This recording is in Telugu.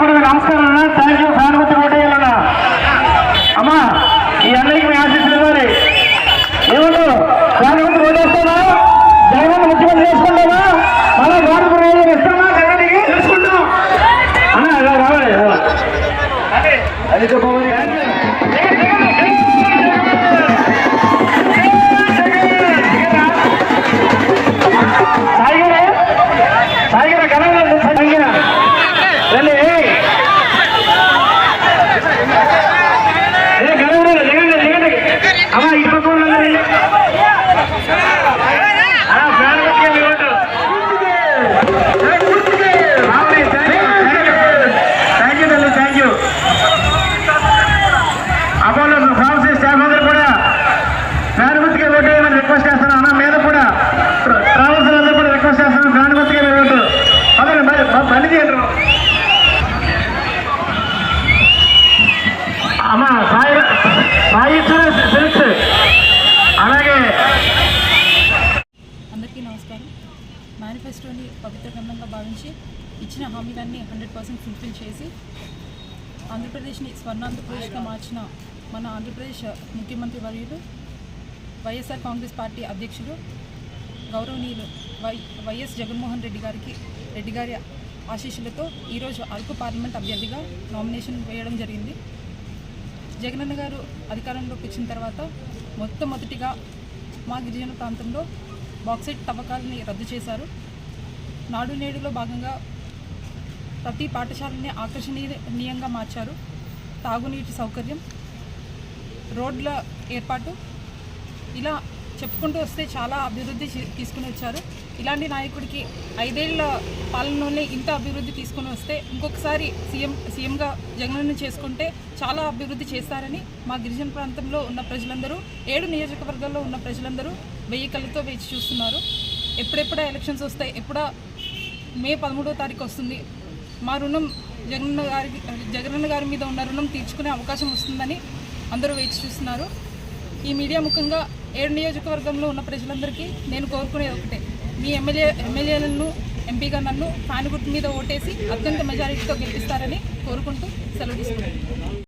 కూడా నమస్కారం అన్న. Thank you. ఫ్యాన్ గుర్తు ఓటేయాలన్నా అమ్మా ఈ అందరికి మీ ఆశీస్సులు ఇవ్వాలి. ఏమంటారు ఫ్యాన్ గుర్తు ఓటేస్తానా జగన్ ముఖ్యమంత్రి చేసుకుంటామా మళ్ళా గవర్నమెంట్ ఏదైనా ఇస్తామా జగన్కి? చేసుకుంటాం. అన్న రావాలి అది. చెప్పమని అమ్మా ఈ పక్క ఉన్నది ఫ్యాన్ వచ్చే మీ ఓటు రావాలి థ్యాంక్ యూ తల్లి thank you Apollo pharmacy staff అందరూ కూడా ఫ్యాన్ గుర్తుకే ఓటు వేయమని రిక్వెస్ట్ చేస్తున్నాను అన్న మీద కూడా ట్రావెల్స్ అందరూ కూడా రిక్వెస్ట్ చేస్తున్నాను ఫ్యాన్ గుర్తుకే మీరు ఓటు అదే బండి చేయండి అమ్మా సాయి సాయి సిల్క్స్ అలాగే అందరికీ నమస్కారం మేనిఫెస్టోని పవిత్ర భావించి ఇచ్చిన హామీలన్నీ హండ్రెడ్ పర్సెంట్ ఫుల్ఫిల్ చేసి ఆంధ్రప్రదేశ్ని స్వర్ణాంధ్రప్రదేశ్గా మార్చిన మన ఆంధ్రప్రదేశ్ ముఖ్యమంత్రి వర్యులు వైఎస్ఆర్ కాంగ్రెస్ పార్టీ అధ్యక్షులు గౌరవనీయులు వై వైఎస్ జగన్మోహన్ రెడ్డి గారికి రెడ్డి గారి ఆశీస్సులతో ఈరోజు అరకు పార్లమెంట్ అభ్యర్థిగా నామినేషన్ వేయడం జరిగింది. జగనన్న గారు అధికారంలోకి వచ్చిన తర్వాత మొట్టమొదటిగా మా గిరిజన ప్రాంతంలో బాక్సైట్ తవ్వకాలని రద్దు చేశారు. నాడు నేడులో భాగంగా ప్రతి పాఠశాలని ఆకర్షణీయంగా మార్చారు. తాగునీటి సౌకర్యం రోడ్ల ఏర్పాటు ఇలా చెప్పుకుంటూ వస్తే చాలా అభివృద్ధి చే- తీసుకుని వచ్చారు. ఇలాంటి నాయకుడికి ఐదేళ్ళ పాలనలోనే ఇంత అభివృద్ధి తీసుకుని వస్తే ఇంకొకసారి సీఎం సీఎంగా జగన్ను చేసుకుంటే చాలా అభివృద్ధి చేస్తారని మా గిరిజన ప్రాంతంలో ఉన్న ప్రజలందరూ ఏడు నియోజకవర్గాల్లో ఉన్న ప్రజలందరూ వెయ్యి కళ్ళతో వేచి చూస్తున్నారు. ఎప్పుడెప్పుడా ఎలక్షన్స్ వస్తాయి ఎప్పుడా మే పదమూడో తారీఖు వస్తుంది. మా రుణం జగనన్న గారి జగనన్న గారి మీద ఉన్న రుణం తీర్చుకునే అవకాశం వస్తుందని అందరూ వేచి చూస్తున్నారు. ఈ మీడియా ముఖ్యంగా ఏడు నియోజకవర్గంలో ఉన్న ప్రజలందరికీ నేను కోరుకునేది ఒకటే. మీ ఎమ్మెల్యే ఎమ్మెల్యేలను ఎంపీగా నన్ను ఫ్యాన్ గుర్తు మీద ఓటేసి అత్యంత మెజారిటీతో గెలిపిస్తారని కోరుకుంటూ సెలవు తీసుకుంటాను